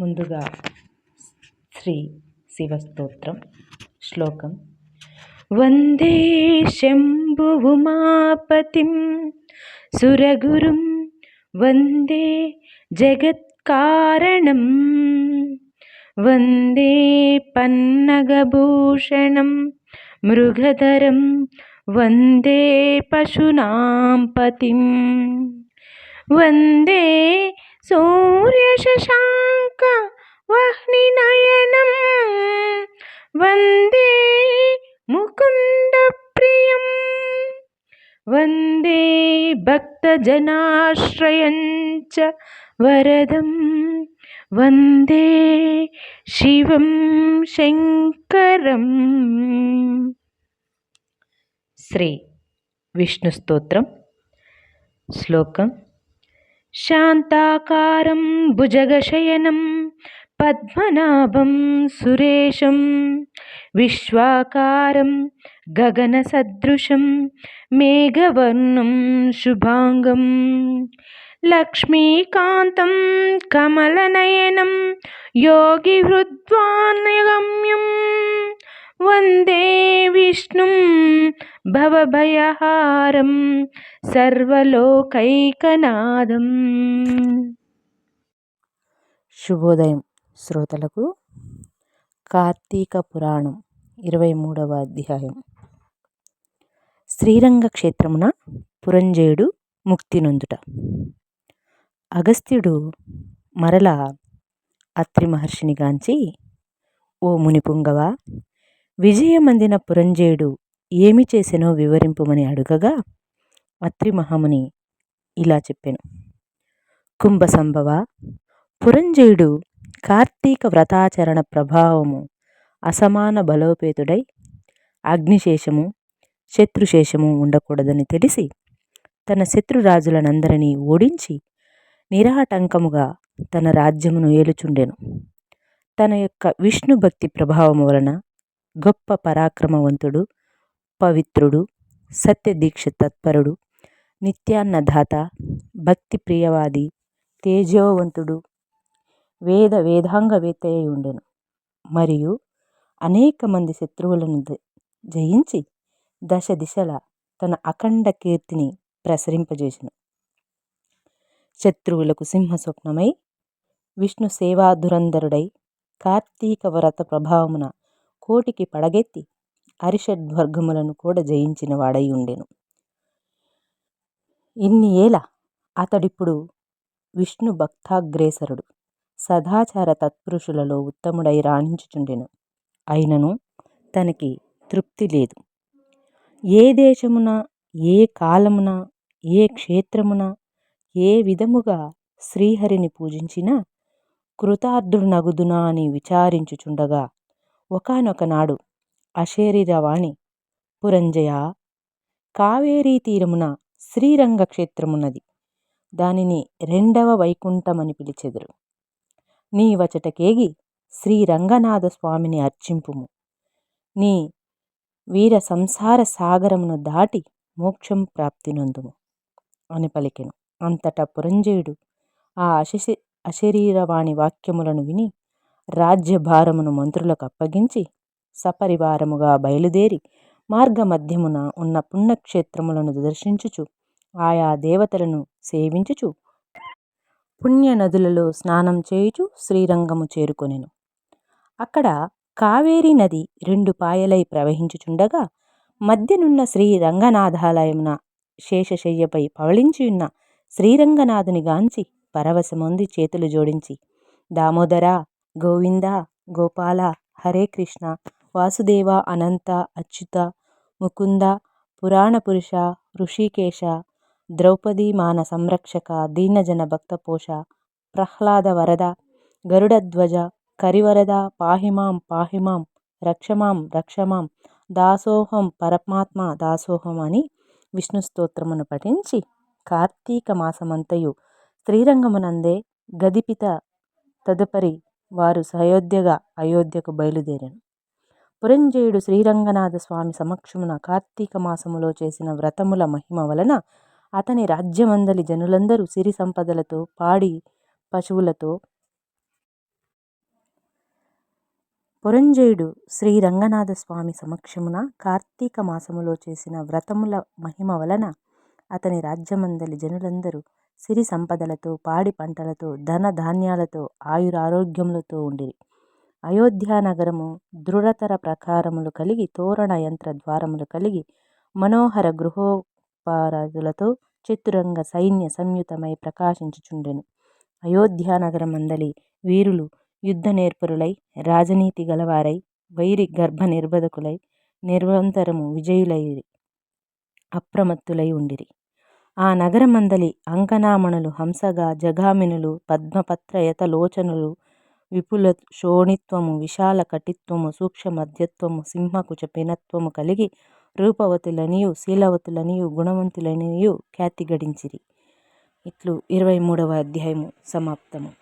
ముందుగా శ్రీ శివస్తోత్రం శ్లోకం. వందే శంభువుమాపతిం సురగురుం వందే జగత్కారణం వందే పన్నగభూషణం మృగధరం వందే పశూనాం పతిం వందే సూర్య శశాంక వహ్ని నయనం. వందే ముకుంద ప్రియం. వందే భక్తజనాశ్రయంచ వరదం. వందే శివం శంకరం. శ్రీ విష్ణు స్తోత్రం. శ్లోకం శాంతాకారం భుజగశయనం పద్మనాభం సురేశం విశ్వాకారం గగనసదృశం మేఘవర్ణం శుభాంగం లక్ష్మీకాంతం కమలనయనం యోగిహృద్వాన్యగమ్యం వందే విష్ణుం భవభయహారం సర్వలోకైకనాదం. శుభోదయం శ్రోతలకు. కార్తీక పురాణం ఇరవై మూడవ అధ్యాయం. శ్రీరంగ క్షేత్రమున పురంజయుడు ముక్తి నొందుట. అగస్త్యుడు మరల అత్రి మహర్షిని గాంచి ఓ మునిపుంగవ విజయమందిన పురంజయుడు ఏమి చేసెనో వివరింపుమని అడుగగా అత్రి మహాముని ఇలా చెప్పాను. కుంభ సంభవ పురంజయుడు కార్తీక వ్రతాచరణ ప్రభావము అసమాన బలోపేతుడై అగ్నిశేషము శత్రుశేషము ఉండకూడదని తెలిసి తన శత్రురాజులనందరినీ ఓడించి నిరాటంకముగా తన రాజ్యమును ఏలుచుండెను. తన యొక్క విష్ణు భక్తి ప్రభావము వలన గొప్ప పరాక్రమవంతుడు పవిత్రుడు సత్యదీక్ష తత్పరుడు నిత్యాన్నదాత భక్తి ప్రియవాది తేజోవంతుడు వేద వేదాంగవేత్త అయి ఉండెను. మరియు అనేక మంది శత్రువులను జయించి దశ దిశల తన అఖండ కీర్తిని ప్రసరింపజేసెను. శత్రువులకు సింహ స్వప్నమై విష్ణు సేవాధురంధరుడై కార్తీక వ్రత ప్రభావమున కోటికి పడగెత్తి అరిషడ్వర్గములను కూడా జయించిన వాడై ఉండెను. ఇన్ని ఏల అతడిప్పుడు విష్ణు భక్తాగ్రేసరుడు సదాచార తత్పురుషులలో ఉత్తముడై రాణించుచుండెను. అయినను తనకి తృప్తి లేదు. ఏ దేశమున ఏ కాలమున ఏ క్షేత్రమున ఏ విధముగా శ్రీహరిని పూజించినా కృతార్థునగుదునా అని విచారించుచుండగా ఒకనొకనాడు అశరీరవాణి పురంజయ కావేరీ తీరమున శ్రీరంగ క్షేత్రమున్నది. దానిని రెండవ వైకుంఠమని పిలిచెదరు. నీ వచటకేగి శ్రీరంగనాథ స్వామిని అర్చింపుము. నీ వీర సంసార సాగరమును దాటి మోక్షం ప్రాప్తి నొందుము అని పలికెను. అంతటా పురంజయుడు ఆ అశశి అశరీరవాణి వాక్యములను విని రాజ్యభారమును మంత్రులకు అప్పగించి సపరివారముగా బయలుదేరి మార్గమధ్యమున ఉన్న పుణ్యక్షేత్రములను దర్శించుచు ఆయా దేవతలను సేవించుచు పుణ్య నదులలో స్నానం చేయుచు శ్రీరంగము చేరుకొనెను. అక్కడ కావేరీ నది రెండు పాయలై ప్రవహించుచుండగా మధ్యనున్న శ్రీ రంగనాథాలయమున శేషశయ్యపై పవళించియున్న శ్రీరంగనాథుని గాంచి పరవశముంది చేతులు జోడించి దామోదర గోవింద గోపాల హరే కృష్ణ వాసుదేవ అనంత అచ్యుత ముకుంద పురాణపురుష ఋషికేశ ద్రౌపదీ మాన సంరక్షక దీనజన భక్తపోష ప్రహ్లాద వరద గరుడధ్వజ కరివరద పాహిమాం పాహిమాం రక్షమాం రక్షమాం దాసోహం పరమాత్మ దాసోహం అని విష్ణు స్తోత్రమును పఠించి కార్తీక మాసమంతయు శ్రీరంగమునందే గదిపిత తదుపరి వారు సయోధ్యగా అయోధ్యకు బయలుదేరాను పురంజయుడు శ్రీరంగనాథ స్వామి సమక్షమున కార్తీక మాసములో చేసిన వ్రతముల మహిమ వలన అతని రాజ్యమందలి జనులందరూ సిరి సంపదలతో పాడి పశువులతో పురంజయుడు శ్రీ రంగనాథ స్వామి సమక్షమున కార్తీక మాసములో చేసిన వ్రతముల మహిమ వలన అతని రాజ్యమందలి జనులందరూ సిరి సంపదలతో పాడి పంటలతో ధన ధాన్యాలతో ఆయురారోగ్యములతో ఉండిరి. అయోధ్యానగరము దృఢతర ప్రకారములు కలిగి తోరణ యంత్ర ద్వారములు కలిగి మనోహర గృహోపారాధులతో చతురంగ సైన్య సంయుతమై ప్రకాశించుచుండెను. అయోధ్య నగరమందలి వీరులు యుద్ధ నేర్పరులై రాజనీతి గలవారై వైరి గర్భ నిర్బధకులై నిరంతరము విజయులైరి అప్రమత్తులై ఉండిరి. ఆ నగరమందలి అంకనామణులు హంసగా జగామినులు పద్మపత్రయతలోచనులు విపుల శోణిత్వము విశాల కటిత్వము సూక్ష్మ మధ్యత్వము సింహకుచ కలిగి రూపవతులనియు శీలవతులనియు గుణవంతులనియు ఖ్యాతి గడించిరి. ఇట్లు ఇరవై మూడవ అధ్యాయము సమాప్తము.